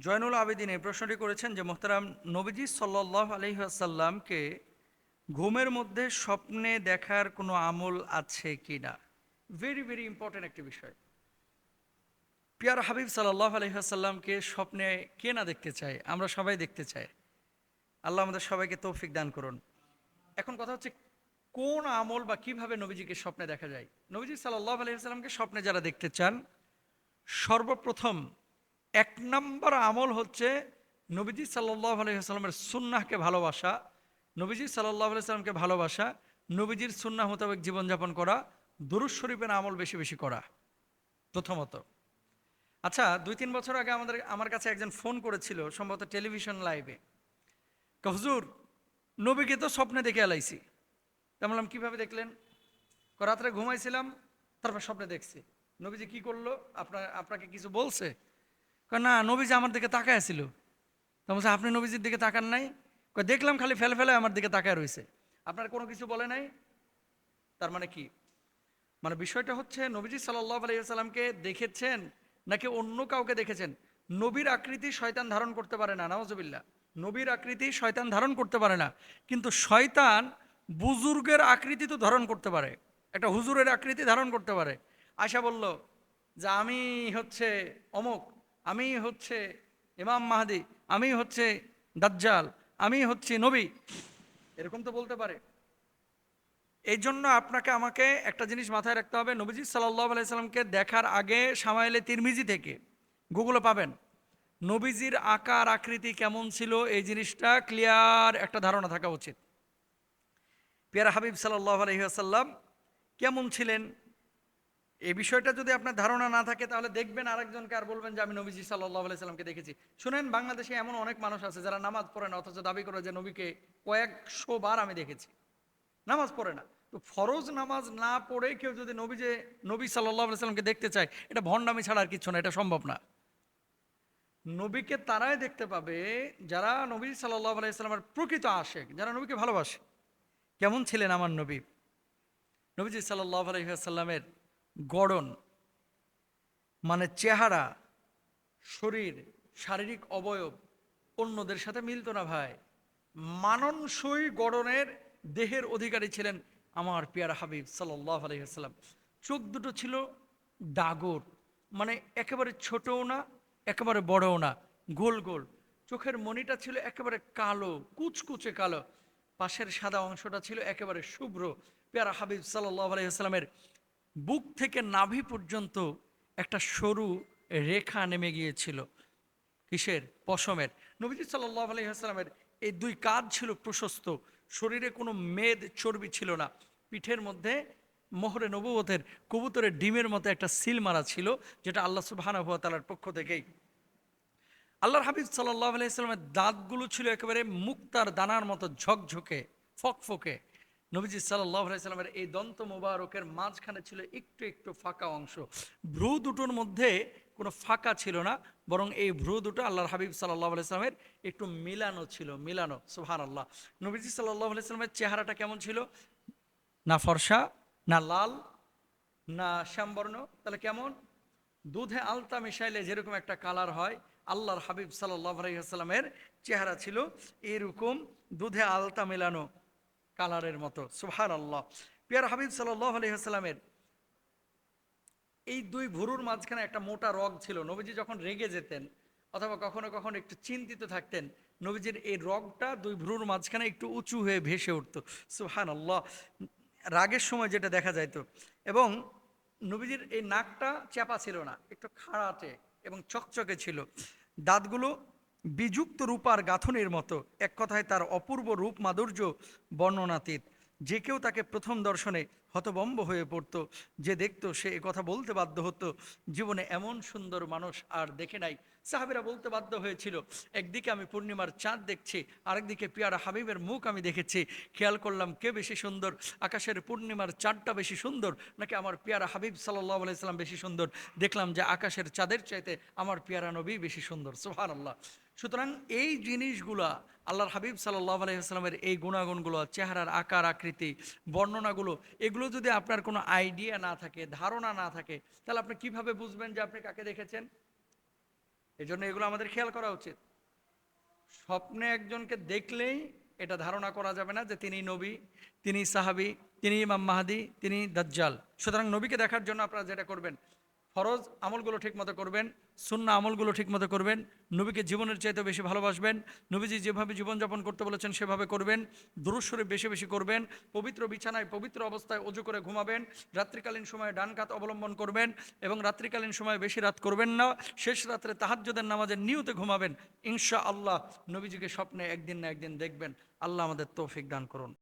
জয়নুল আবেদিন এই প্রশ্নটি করেছেন যে, মোহতারাম নবীজি সাল্লাহ আলহিহাসাল্লামকে ঘুমের মধ্যে স্বপ্নে দেখার কোনো আমল আছে কি না? ভেরি ভেরি ইম্পর্টেন্ট একটি বিষয়। পিয়ার হাবিব সাল্লাহ আলহিহাসাল্লামকে স্বপ্নে কে না দেখতে চায়? আমরা সবাই দেখতে চাই। আল্লাহ আমাদের সবাইকে তৌফিক দান করুন। এখন কথা হচ্ছে, কোন আমল বা কীভাবে নবীজিকে স্বপ্নে দেখা যায়? নবীজি সাল্লাহ আলহিহাস্লামকে স্বপ্নে যারা দেখতে চান, সর্বপ্রথম এক নম্বর আমল হচ্ছে নবীজি সাল্লাহ আলহিহাস্লামের সুন্নাহকে ভালোবাসা। নবীজি সাল্লাহ আলাইসাল্লামকে ভালোবাসা, নবীজির সুন্নাহ মোতাবেক জীবনযাপন করা দুরুজ শরীফের আমল বেশি বেশি করা, প্রথমত। আচ্ছা দুই তিন বছর আগে আমাদের, আমার কাছে একজন ফোন করেছিল সম্ভবত টেলিভিশন লাইভে। হুজুর, নবীকে তো স্বপ্নে দেখে এলাইছি। তা বললাম, কীভাবে দেখলেন? রাত্রে ঘুমাইছিলাম, তারপর স্বপ্নে দেখছি। নবীজি কি করল? আপনার, আপনাকে কিছু বলছে? না, নবীজি আমার দিকে তাকায় ছিল তা বলছে, আপনি নবীজির দিকে তাকান নাই? দেখলাম খালি ফেলে ফেলে আমার দিকে তাকায় রয়েছে আপনার কোনো কিছু বলে নাই? তার মানে কি? মানে বিষয়টা হচ্ছে, নবীজি সাল্লাহ আলাইসাল্লামকে দেখেছেন নাকি অন্য কাউকে দেখেছেন? নবীর আকৃতি শয়তান ধারণ করতে পারে না নওয়াজবিল্লা নবীর আকৃতি শয়তান ধারণ করতে পারে না, কিন্তু শয়তান বুজুর্গের আকৃতি তো ধারণ করতে পারে, একটা হুজুরের আকৃতি ধারণ করতে পারে। আশা বলল যে, আমি হচ্ছে অমুক আমি হচ্ছে ইমাম মাহাদি, আমি হচ্ছে দাজ্জাল, আমি হচ্ছি নবী। এরকম তো বলতে পারে। এই জন্য আপনাকে আমাকে একটা জিনিস মাথায় রাখতে হবে। নবীজি সাল্লাহ আলাইসাল্লামকে দেখার আগে সামাইলে তিরমিজি থেকে গুগলে পাবেন। নবীজির আকার, আকৃতি কেমন ছিল? এই জিনিসটা ক্লিয়ার একটা ধারণা থাকা উচিত। পিয়ার হাবিব সাল্লাহ আলহিহাসাল্লাম কেমন ছিলেন? এই বিষয়টা যদি আপনার ধারণা না থাকে, তাহলে দেখবেন আরেকজনকে আর বলবেন যে, আমি নবীজি সাল্লাহ আলাইসাল্লামকে দেখেছি। শুনেন, বাংলাদেশে এমন অনেক মানুষ আছে যারা নামাজ পড়ে না, অথচ দাবি করে যে, নবীকে কয়েকশো বার আমি দেখেছি। নামাজ পড়ে না। তো ফরজ নামাজ না পড়ে কেউ যদি নবী যে নবী সাল্লাহ সাল্লামকে দেখতে চায়, এটা ভণ্ডামি ছাড়া আর কিছু না, এটা সম্ভব না। নবীকে তারাই দেখতে পাবে যারা নবী সাল্লাহ আলাইসাল্লামের প্রকৃত আশেক, যারা নবীকে ভালোবাসে। কেমন ছিলেন আমার নবী? নবীজি সাল্লাহ আলহিহাসাল্লামের গড়ন মানে চেহারা, শরীর, শারীরিক অবয়ব অন্যদের সাথে মিলত না ভাই। মাননসই গড়নের দেহের অধিকারী ছিলেন আমার পিয়ারা হাবিব সাল্লাহ আলহিহাস্লাম চোখ দুটো ছিল ডাগর মানে একেবারে ছোটও না, একেবারে বড়ও না, গোল গোল। চোখের মনিটা ছিল একেবারে কালো, কুচকুচে কালো। পাশের সাদা অংশটা ছিল একেবারে শুভ্র। পেয়ারা হাবিব সাল্লাহ আলহিহাস্লামের বুক থেকে নাভি পর্যন্ত একটা সরু রেখা নেমে গিয়েছিল। কিসের? পশমের। নবীজি সাল্লাহ আলহিহাস্লামের এই দুই কাজ ছিল প্রশস্ত। শরীরে কোনো মেদ, চর্বি ছিল না। পিঠের মধ্যে মোহরে নবুবতের কবুতরের ডিমের মতো একটা সিল মারা ছিল, যেটা আল্লাহ সুবাহানুভাতালার পক্ষ থেকেই। আল্লাহর হাবিব সাল্লাহ আলাইস্লামের দাঁতগুলো ছিল একেবারে মুক্তার দানার মতো ঝকঝকে, ফকফকে। নবীজি সাল্লাহ আলাইস্লামের এই দন্ত মোবারকের মাঝখানে ছিল একটু একটু ফাঁকা অংশ। ভ্রু দুটোর মধ্যে কোনো ফাঁকা ছিল না, বরং এই ভ্রু দুটো আল্লাহর হাবিব সাল্লাহ আলাইস্লামের একটু মিলানো ছিল, মিলানো সুহান আল্লাহ নবীজি সাল্লাহ আলাইস্লামের চেহারাটা কেমন ছিল? না ফর্সা, না লাল, না শ্যামবর্ণ, তাহলে কেমন? দুধে আলতা মিশাইলে যেরকম একটা কালার হয়, আল্লাহর হাবিব সাল্লাহ আলাইসাল্লামের চেহারা ছিল এরকম দুধে আলতা মেলানো। কালারের মতো সুহান আল্লাহ পিয়ার হাবিব সাল্লাহ আলহিহাস্লামের এই দুই ভুরুর মাঝখানে একটা মোটা রগ ছিল, নবীজি যখন রেগে যেতেন অথবা কখনো কখনো একটু চিন্তিত থাকতেন, নবীজির এই রগটা দুই ভ্রুর মাঝখানে একটু উঁচু হয়ে ভেসে উঠতো সুহান আল্লাহ রাগের সময় যেটা দেখা যাইতো, এবং নবীজির এই নাকটা চাপা ছিল না, একটু খাড়াটে এবং চকচকে ছিল, দাঁতগুলো বিযুক্ত রূপার গাঁথনের মতো। এক কথায় তার অপূর্ব রূপ মাধুর্য বর্ণনাতীত। যে কেউ তাকে প্রথম দর্শনে হতবম্ব হয়ে পড়তো। যে দেখতো সে কথা বলতে বাধ্য হতো। জীবনে এমন সুন্দর মানুষ আর দেখে নাই। সাহাবিরা বলতে বাধ্য হয়েছিল, একদিকে আমি পূর্ণিমার চাঁদ দেখছি, আরেকদিকে পিয়ারা হাবিবের মুখ আমি দেখেছি। খেয়াল করলাম কে বেশি সুন্দর? আকাশের পূর্ণিমার চাঁদটা বেশি সুন্দর, নাকি আমার পিয়ারা হাবিব সাল্লাহ আলাইসাল্লাম বেশি সুন্দর? দেখলাম যে আকাশের চাঁদের চাইতে আমার পিয়ারা নবী বেশি সুন্দর। সোহান আল্লাহ সুতরাং এই জিনিসগুলা আল্লাহর হাবিব সাল্লাহ আলাইসাল্লামের এই গুণাগুণগুলো, চেহারার আকার, আকৃতি, বর্ণনাগুলো, এগুলো যদি আপনার কোনো আইডিয়া না থাকে, ধারণা না থাকে, তাহলে আপনি কীভাবে বুঝবেন যে আপনি কাকে দেখেছেন? এই জন্য এগুলো আমাদের খেয়াল করা উচিত। স্বপ্নে একজনকে দেখলেই এটা ধারণা করা যাবে না যে তিনি নবী, তিনি সাহাবি, তিনি ইমাম মাহাদি, তিনি দাজ্জাল। সুতরাং নবীকে দেখার জন্য আপনারা যেটা করবেন ফরজ আমলগুলো ঠিকমতো করবেন শূন্য আমলগুলো ঠিকমতো করবেন, নবীকে জীবনের চাইতে বেশি ভালোবাসবেন, নবীজি যেভাবে জীবনযাপন করতে বলেছেন সেভাবে করবেন দুরুস্বরে বেশি বেশি করবেন, পবিত্র বিছানায় পবিত্র অবস্থায় অজু করে ঘুমাবেন, রাত্রিকালীন সময়ে ডান কাত অবলম্বন করবেন এবং রাত্রিকালীন সময়ে বেশি রাত করবেন না, শেষ রাত্রে তাহাজ্জুদের নামাজের নিয়তে ঘুমাবেন ইনশা আল্লাহ নবীজিকে স্বপ্নে একদিন না একদিন দেখবেন, আল্লাহ আমাদের তৌফিক দান করুন।